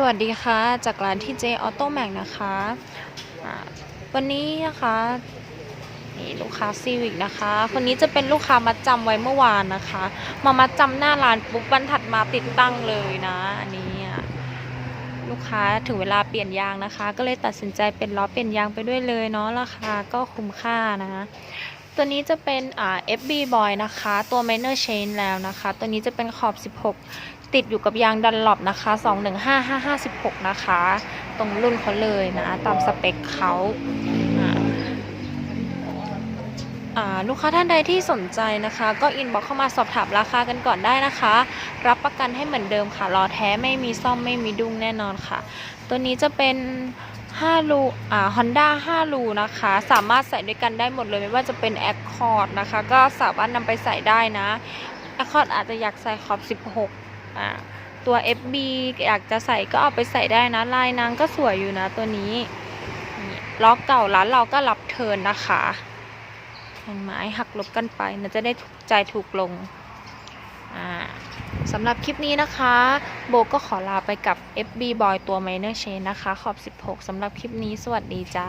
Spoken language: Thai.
สวัสดีค่ะ จากร้านที่เจออโต้แม็กนะคะ วันนี้นะคะนี่ลูกค้าซีวิกนะคะ คนนี้จะเป็นลูกค้ามัดจำไว้เมื่อวานนะคะ มามัดจำหน้าร้านปุ๊บวันถัดมาติดตั้งเลยนะ อันนี้ลูกค้าถึงเวลาเปลี่ยนยางนะคะ ก็เลยตัดสินใจเป็นล้อเปลี่ยนยางไปด้วยเลยเนาะราคาก็คุ้มค่านะ ตัวนี้จะเป็นอ่า FB Boy นะคะ ตัว Minor Chain แล้วนะคะ ตัวนี้จะเป็นขอบ 16 ติดอยู่กับยางดันหลบนะคะ 215516นะคะ ตรงรุ่นเขาเลยนะ ตามสเปคเขา ลูกค้าท่านใดที่สนใจนะคะ ก็อินบ็อกเข้ามาสอบถามราคากันก่อนได้นะคะ รับประกันให้เหมือนเดิมค่ะรอแท้ไม่มีซ่อมไม่มีดุ้งแน่นอนค่ะ ตัวนี้จะเป็น5รูอ่า Honda 5รูนะคะ สามารถใส่ด้วยกันได้หมดเลยไม่ว่าจะเป็น Accord นะคะ ก็สามารถนำไปใส่ได้นะ Accord อาจจะอยากใส่ขอบ 16อ่าตัว FB อยากจะใส่ก็เอาไปใส่ได้นะลายนางก็สวยอยู่นะตัวนี้ล้อเก่าร้านเราก็รับเทินนะคะ แผ่นไม้หักลบกันไปนะจะได้ถูกใจถูกลงสำหรับคลิปนี้นะคะ โบก็ขอลาไปกับ FB Boy ตัว Minor Chain นะคะ ขอบ 16สำหรับคลิปนี้สวัสดีจ้า